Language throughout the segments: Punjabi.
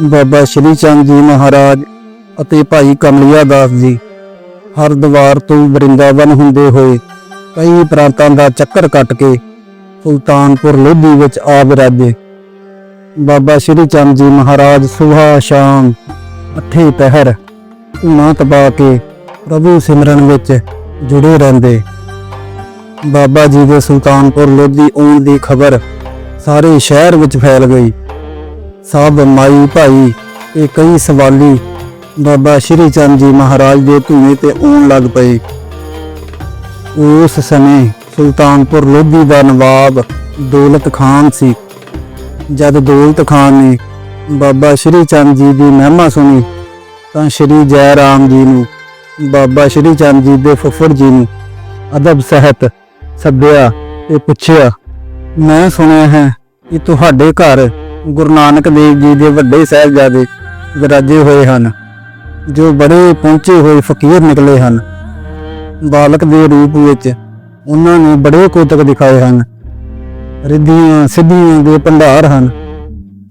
ਬਾਬਾ ਸ਼੍ਰੀ ਚੰਦ ਜੀ ਮਹਾਰਾਜ ਅਤੇ ਭਾਈ ਕਮਲਿਆ ਦਾਸ ਜੀ ਹਰਦਵਾਰ ਤੋਂ ਵਰਿੰਦਾਵਨ ਹੁੰਦੇ ਹੋਏ ਕਈ ਪ੍ਰਾਂਤਾਂ ਦਾ ਚੱਕਰ ਕੱਟ ਕੇ ਸੁਲਤਾਨਪੁਰ ਲੋਧੀ ਵਿੱਚ ਆ ਵਿਰਾਜੇ। ਬਾਬਾ ਸ਼੍ਰੀ ਚੰਦ ਜੀ ਮਹਾਰਾਜ ਸੁਬਹ ਸ਼ਾਮ ਅੱਠੇ ਪਹਿਰ, ਧੂਣਾ ਤਪਾ ਕੇ ਪ੍ਰਭੂ ਸਿਮਰਨ ਵਿੱਚ ਜੁੜੇ ਰਹਿੰਦੇ। ਬਾਬਾ ਜੀ ਦੇ ਸੁਲਤਾਨਪੁਰ ਲੋਧੀ ਆਉਣ ਦੀ ਖਬਰ ਸਾਰੇ ਸ਼ਹਿਰ ਵਿੱਚ ਫੈਲ ਗਈ। ਸਭ ਮਾਈ ਭਾਈ, ਇਹ ਕਈ ਸਵਾਲੀ ਬਾਬਾ ਸ਼੍ਰੀ ਚੰਦ ਜੀ ਮਹਾਰਾਜ ਦੇ ਧੂਏ ਤੇ ਆਉਣ ਲੱਗ ਪਏ। ਉਸ ਸਮੇਂ ਸੁਲਤਾਨਪੁਰ ਲੋਧੀ ਦਾ ਨਵਾਬ ਦੌਲਤ ਖਾਨ ਸੀ। ਜਦ ਦੌਲਤ ਖਾਨ ਨੇ ਬਾਬਾ ਸ਼੍ਰੀ ਚੰਦ ਜੀ ਦੀ ਮਹਿਮਾ ਸੁਣੀ, ਤਾਂ ਸ਼੍ਰੀ ਜੈ ਰਾਮ ਜੀ ਨੂੰ, ਬਾਬਾ ਸ਼੍ਰੀ ਚੰਦ ਜੀ ਦੇ ਫੁੱਫੜ ਜੀ ਨੂੰ ਅਦਬ ਸਹਿਤ ਸੱਦਿਆ ਤੇ ਪੁੱਛਿਆ, ਮੈਂ ਸੁਣਿਆ ਹੈ ਕਿ ਤੁਹਾਡੇ ਘਰ ਗੁਰੂ ਨਾਨਕ ਦੇਵ ਜੀ ਦੇ ਵੱਡੇ ਸਾਹਿਬਜ਼ਾਦੇ ਵਿਰਾਜੇ ਹੋਏ ਹਨ, ਜੋ ਬੜੇ ਪਹੁੰਚੇ ਹੋਏ ਫਕੀਰ ਨਿਕਲੇ ਹਨ। ਬਾਲਕ ਦੇ ਰੂਪ ਵਿੱਚ ਉਹਨਾਂ ਨੇ ਬੜੇ ਕੋਤਕ ਦਿਖਾਏ ਹਨ। ਰਿੱਧੀਆਂ ਸਿੱਧੀਆਂ ਦੇ ਭੰਡਾਰ ਹਨ।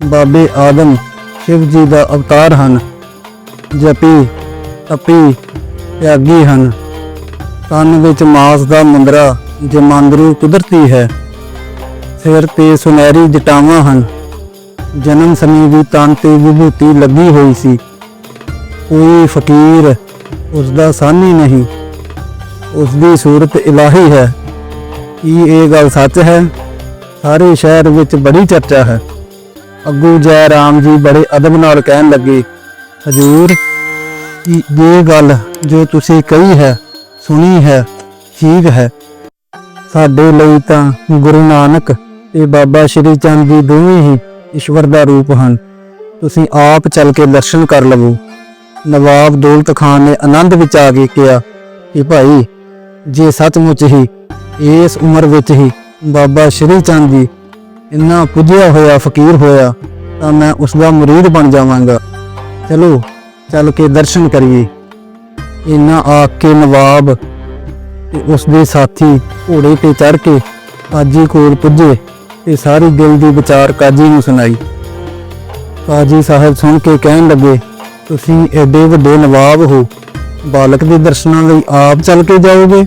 ਬਾਬੇ ਆਦਮ ਸ਼ਿਵ ਜੀ ਦਾ ਅਵਤਾਰ ਹਨ। ਜਪੀ, ਤਪੀ, ਤਿਆਗੀ ਹਨ। ਕੰਨ ਵਿੱਚ ਮਾਸ ਦਾ ਮੁੰਦਰਾ ਜਮਾਂਦਰੂ ਕੁਦਰਤੀ ਹੈ। ਸਿਰ ਤੇ ਸੁਨਹਿਰੀ ਜਟਾਵਾਂ ਹਨ। ਜਨਮ ਸਮੇਂ ਦੀ ਤਨ ਤੇ ਵਿਭੂਤੀ ਲੱਗੀ ਹੋਈ ਸੀ। ਕੋਈ ਫਕੀਰ ਉਸ ਦਾ ਸਾਨੀ ਨਹੀਂ। ਉਸ ਦੀ ਸੂਰਤ ਇਲਾਹੀ ਹੈ। ਕੀ ਇਹ ਗੱਲ ਸੱਚ ਹੈ? ਸਾਰੇ ਸ਼ਹਿਰ ਵਿੱਚ ਬੜੀ ਚਰਚਾ ਹੈ। ਅੱਗੂ ਜੈ ਰਾਮ ਜੀ ਬੜੇ ਅਦਬ ਨਾਲ ਕਹਿਣ ਲੱਗੇ, ਹਜੂਰ ਇਹ ਗੱਲ ਜੋ ਤੁਸੀਂ ਕਹੀ ਹੈ, ਸੁਣੀ ਹੈ, ਠੀਕ ਹੈ? ਸਾਡੇ ਲਈ ਤਾਂ ਗੁਰੂ ਨਾਨਕ ਤੇ ਬਾਬਾ ਸ਼੍ਰੀ ਚੰਦ ਜੀ ਦੋਵੇਂ ਹੀ ਈਸ਼ਵਰ ਦਾ ਰੂਪ ਹਨ। ਤੁਸੀਂ ਆਪ ਚੱਲ ਕੇ ਦਰਸ਼ਨ ਕਰ ਲਵੋ। ਨਵਾਬ ਦੌਲਤ ਖਾਨ ਨੇ ਆਨੰਦ ਵਿੱਚ ਆ ਕੇ ਕਿਹਾ ਕਿ ਭਾਈ, ਜੇ ਸੱਚਮੁੱਚ ਹੀ ਇਸ ਉਮਰ ਵਿੱਚ ਹੀ ਬਾਬਾ ਸ਼੍ਰੀ ਚੰਦ ਜੀ ਇੰਨਾ ਪੁੱਜਿਆ ਹੋਇਆ, ਫਕੀਰ ਹੋਇਆ, ਤਾਂ ਮੈਂ ਉਸ ਦਾ ਮੁਰੀਦ ਬਣ ਜਾਵਾਂਗਾ। ਚਲੋ, ਚੱਲ ਕੇ ਦਰਸ਼ਨ ਕਰੀਏ। ਇੰਨਾ ਆਖ ਕੇ ਨਵਾਬ ਤੇ ਉਸ ਦੇ ਸਾਥੀ ਘੋੜੇ ਤੇ ਚੜ ਕੇ ਕਾਜੀ ਕੋਲ ਪੁੱਜੇ। ਇਹ ਸਾਰੀ ਦਿਲ ਦੀ ਵਿਚਾਰ ਕਾਜੀ ਨੂੰ ਸੁਣਾਈ। ਕਾਜੀ ਸਾਹਿਬ ਸੁਣ ਕੇ ਕਹਿਣ ਲੱਗੇ, ਤੁਸੀਂ ਐਡੇ ਵੱਡੇ ਨਵਾਬ ਹੋ, ਬਾਲਕ ਦੇ ਦਰਸ਼ਨਾਂ ਲਈ ਆਪ ਚੱਲ ਕੇ ਜਾਓਗੇ?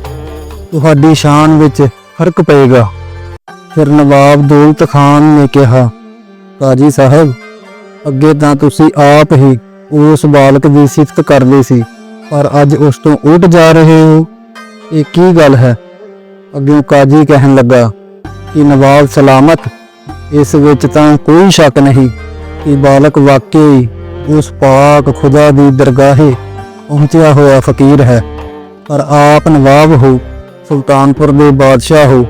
ਤੁਹਾਡੀ ਸ਼ਾਨ ਵਿੱਚ ਫ਼ਰਕ ਪਏਗਾ। ਫਿਰ ਨਵਾਬ ਦੌਲਤ ਖਾਨ ਨੇ ਕਿਹਾ, ਕਾਜੀ ਸਾਹਿਬ, ਅੱਗੇ ਤਾਂ ਤੁਸੀਂ ਆਪ ਹੀ ਉਸ ਬਾਲਕ ਦੀ ਸਿਫਤ ਕਰਦੇ ਸੀ, ਪਰ ਅੱਜ ਉਸ ਤੋਂ ਉੱਠ ਜਾ ਰਹੇ ਹੋ। ਇਹ ਕੀ ਗੱਲ ਹੈ? ਅੱਗੇ ਕਾਜੀ ਕਹਿਣ ਲੱਗਾ ਕਿ ਨਵਾਬ ਸਲਾਮਤ। ਇਸ ਵਿੱਚ ਤਾਂ ਕੋਈ ਸ਼ੱਕ ਨਹੀਂ ਕਿ ਬਾਲਕ ਵਾਕਈ ਉਸ ਪਾਕ ਖੁਦਾ ਦੀ ਦਰਗਾਹੇ ਪਹੁੰਚਿਆ ਹੋਇਆ ਫਕੀਰ ਹੈ। ਪਰ ਆਪ ਨਵਾਬ ਹੋ, ਸੁਲਤਾਨਪੁਰ ਦੇ ਬਾਦਸ਼ਾਹ ਹੋ,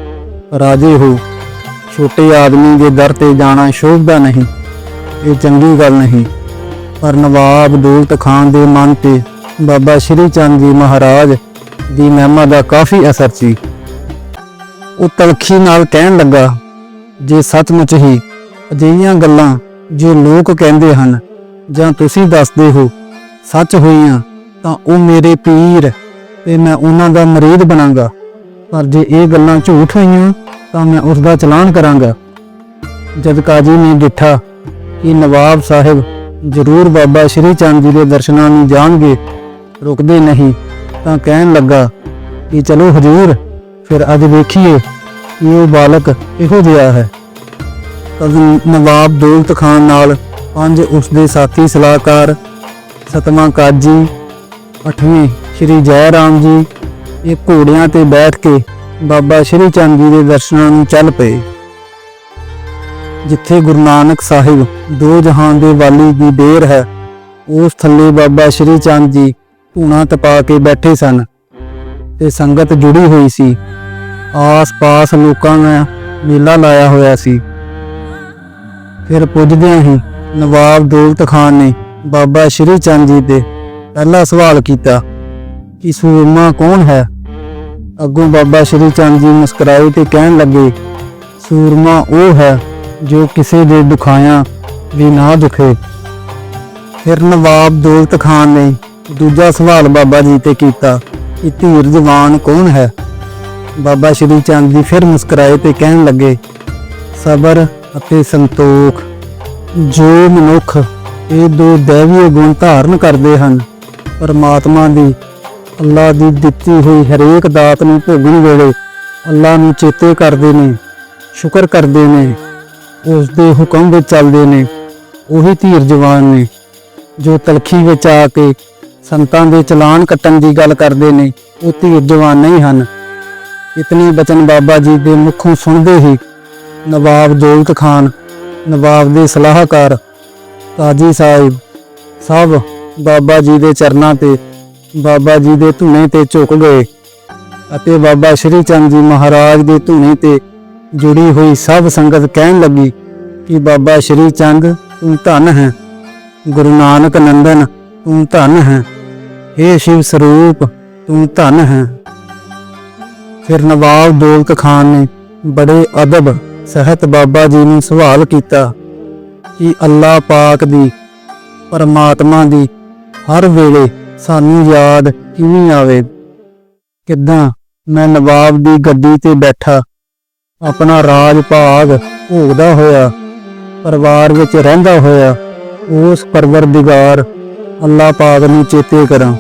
ਰਾਜੇ ਹੋ, ਛੋਟੇ ਆਦਮੀ ਦੇ ਦਰ ਤੇ ਜਾਣਾ ਸ਼ੋਭਦਾ ਨਹੀਂ, ਇਹ ਚੰਗੀ ਗੱਲ ਨਹੀਂ। ਪਰ ਨਵਾਬ ਦੌਲਤ ਖਾਨ ਦੇ ਮਨ ਤੇ ਬਾਬਾ ਸ਼੍ਰੀ ਚੰਦ ਜੀ ਮਹਾਰਾਜ ਦੀ ਮਹਿਮਾ ਦਾ ਕਾਫੀ ਅਸਰ ਸੀ। ਉਹ ਤਲਖੀ ਨਾਲ ਕਹਿਣ ਲੱਗਾ, ਜੇ ਸੱਚਮੁੱਚ ਹੀ ਅਜਿਹੀਆਂ ਗੱਲਾਂ ਜੋ ਲੋਕ ਕਹਿੰਦੇ ਹਨ ਜਾਂ ਤੁਸੀਂ ਦੱਸਦੇ ਹੋ ਸੱਚ ਹੋਈਆਂ, ਤਾਂ ਉਹ ਮੇਰੇ ਪੀਰ ਤੇ ਮੈਂ ਉਹਨਾਂ ਦਾ ਮਰੀਦ ਬਣਾਂਗਾ। ਪਰ ਜੇ ਇਹ ਗੱਲਾਂ ਝੂਠ ਹੋਈਆਂ, ਤਾਂ ਮੈਂ ਉਸ ਦਾ ਚਲਾਨ ਕਰਾਂਗਾ। ਜਦ ਕਾਜੀ ਨੇ ਡਿੱਠਾ ਕਿ ਨਵਾਬ ਸਾਹਿਬ ਜ਼ਰੂਰ ਬਾਬਾ ਸ਼੍ਰੀ ਚੰਦ ਜੀ ਦੇ ਦਰਸ਼ਨਾਂ ਨੂੰ ਜਾਣਗੇ, ਰੁਕਦੇ ਨਹੀਂ, ਤਾਂ ਕਹਿਣ ਲੱਗਾ ਕਿ ਚਲੋ ਹਜੂਰ ਫਿਰ ਅੱਜ ਵੇਖੀਏ ਕਿ ਉਹ ਬਾਲਕ ਇਹੋ ਜਿਹਾ ਹੈ। ਤਦ ਨਵਾਬ ਦੌਲਤ ਖਾਨ ਨਾਲ ਪੰਜ ਉਸ ਦੇ ਸਾਥੀ ਸਲਾਹਕਾਰ ਸਤਵਾਂ ਕਾਜੀ, ਅੱਠਵੇਂ ਸ਼੍ਰੀ ਜੈ ਰਾਮ ਜੀ, ਇਹ ਘੋੜਿਆਂ ਤੇ ਬੈਠ ਕੇ ਬਾਬਾ ਸ਼੍ਰੀ ਚੰਦ ਜੀ ਦੇ ਦਰਸ਼ਨਾਂ ਨੂੰ ਚੱਲ ਪਏ। ਜਿੱਥੇ ਗੁਰੂ ਨਾਨਕ ਸਾਹਿਬ ਦੋ ਜਹਾਨ ਦੇ ਵਾਲੀ ਦੀ ਡੇਰ ਹੈ, ਉਸ ਥੱਲੇ ਬਾਬਾ ਸ਼੍ਰੀ ਚੰਦ ਜੀ ਧੂਣਾ ਤਪਾ ਕੇ ਬੈਠੇ ਸਨ ਤੇ ਸੰਗਤ ਜੁੜੀ ਹੋਈ ਸੀ। ਆਸ-ਪਾਸ ਲੋਕਾਂ ਨੇ ਮੇਲਾ ਲਾਇਆ ਹੋਇਆ ਸੀ। ਫਿਰ ਪੁੱਜਦਿਆਂ ਹੀ ਨਵਾਬ ਦੌਲਤ ਖਾਨ ਨੇ ਬਾਬਾ ਸ਼੍ਰੀ ਚੰਦ ਜੀ ਤੇ ਪਹਿਲਾ ਸਵਾਲ ਕੀਤਾ ਕਿ ਸੂਰਮਾ ਕੌਣ ਹੈ? ਅੱਗੋਂ ਬਾਬਾ ਸ਼੍ਰੀ ਚੰਦ ਜੀ ਮੁਸਕਰਾਏ ਤੇ ਕਹਿਣ ਲੱਗੇ, ਸੂਰਮਾ ਉਹ ਹੈ ਜੋ ਕਿਸੇ ਦੇ ਦੁਖਾਇਆ ਵੀ ਨਾ ਦੁਖੇ। ਫਿਰ ਨਵਾਬ ਦੌਲਤ ਖਾਨ ਨੇ ਦੂਜਾ ਸਵਾਲ ਬਾਬਾ ਜੀ ਤੇ ਕੀਤਾ ਕਿ ਧੀਰ ਜਵਾਨ ਕੌਣ ਹੈ? ਬਾਬਾ ਸ਼੍ਰੀ ਚੰਦ ਜੀ ਫਿਰ ਮੁਸਕਰਾਏ ਤੇ ਕਹਿਣ ਲੱਗੇ, ਸਬਰ ਅਤੇ ਸੰਤੋਖ, ਜੋ ਮਨੁੱਖ ਇਹ ਦੋ ਦੇਵੀ ਗੁਣ ਧਾਰਨ ਕਰਦੇ ਹਨ, ਪਰਮਾਤਮਾ ਦੀ ਅੱਲਾ ਦੀ ਦਿੱਤੀ ਹੋਈ ਹਰੇਕ ਦਾਤ ਨੂੰ ਭੋਗਣ ਵੇਲੇ ਅੱਲਾ ਨੂੰ ਚੇਤੇ ਕਰਦੇ ਨੇ, ਸ਼ੁਕਰ ਕਰਦੇ ਨੇ ਉਸ ਦੇ ਹੁਕਮ ਵਿੱਚ ਚੱਲਦੇ ਨੇ, ਉਹੀ ਧੀਰ ਜਵਾਨ ਨੇ, ਜੋ ਤਲਖੀ ਵਿੱਚ ਆ ਕੇ ਸੰਤਾਂ ਦੇ ਚਲਾਨ ਕੱਟਣ ਦੀ ਗੱਲ ਕਰਦੇ ਨੇ, ਉਹ ਧੀਰ ਜਵਾਨ ਨਹੀਂ ਹਨ। ਇਤਨੇ ਬਚਨ ਬਾਬਾ ਜੀ ਦੇ ਮੁਖੋਂ ਸੁਣਦੇ ਹੀ ਨਵਾਬ ਦੌਲਤ ਖਾਨ, ਨਵਾਬ ਦੇ ਸਲਾਹਕਾਰ ਕਾਜੀ ਸਾਹਿਬ, ਸਭ ਬਾਬਾ ਜੀ ਦੇ ਚਰਨਾਂ ਤੇ, ਬਾਬਾ ਜੀ ਦੇ ਧੂਣੇ ਤੇ ਝੁਕ ਗਏ ਅਤੇ ਬਾਬਾ ਸ਼੍ਰੀ ਚੰਦ ਜੀ ਮਹਾਰਾਜ ਦੇ ਧੁਨੇ ਤੇ ਜੁੜੀ ਹੋਈ ਸਭ ਸੰਗਤ ਕਹਿਣ ਲੱਗੀ ਕਿ ਬਾਬਾ ਸ਼੍ਰੀ ਚੰਦ, ਤੂੰ ਧਨ ਹੈ। ਗੁਰੂ ਨਾਨਕ ਨੰਦਨ, ਤੂੰ ਧਨ ਹੈ। हे ਸ਼ਿਵ ਸਰੂਪ, ਤੂੰ ਧਨ ਹੈ। ਫਿਰ ਨਵਾਬ ਦੌਲਤ ਖਾਨ ਨੇ ਬੜੇ ਅਦਬ ਸਹਿਤ ਬਾਬਾ ਜੀ ਨੂੰ ਸਵਾਲ ਕੀਤਾ ਕਿ ਅੱਲਾ ਪਾਕ ਦੀ, ਪਰਮਾਤਮਾ ਦੀ ਹਰ ਵੇਲੇ ਸਾਨੂੰ ਯਾਦ ਕਿਵੇਂ ਆਵੇ? ਕਿੱਦਾਂ ਮੈਂ ਨਵਾਬ ਦੀ ਗੱਦੀ ਤੇ ਬੈਠਾ, ਆਪਣਾ ਰਾਜ ਭਾਗ ਭੋਗਦਾ ਹੋਇਆ, ਪਰਿਵਾਰ ਵਿੱਚ ਰਹਿੰਦਾ ਹੋਇਆ, ਉਸ ਪਰਵਰਦਿਗਾਰ ਅੱਲਾਹ ਪਾਕ ਨੂੰ ਚੇਤੇ ਕਰਾਂ।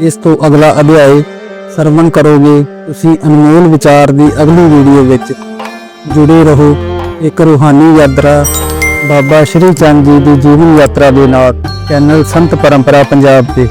ਇਸ ਤੋਂ ਅਗਲਾ ਅਧਿਆਇ ਸਰਵਣ ਕਰੋਗੇ, ਤੁਸੀਂ ਅਨਮੋਲ ਵਿਚਾਰ ਦੀ ਅਗਲੀ ਵੀਡੀਓ ਵਿੱਚ ਜੁੜੇ ਰਹੋ। ਇੱਕ ਰੂਹਾਨੀ ਯਾਤਰਾ, ਬਾਬਾ ਸ਼੍ਰੀ ਚੰਦ ਜੀ ਦੀ ਜੀਵਨ ਯਾਤਰਾ ਦੇ ਨਾਲ, ਚੈਨਲ ਸੰਤ ਪਰੰਪਰਾ ਪੰਜਾਬ ਤੇ।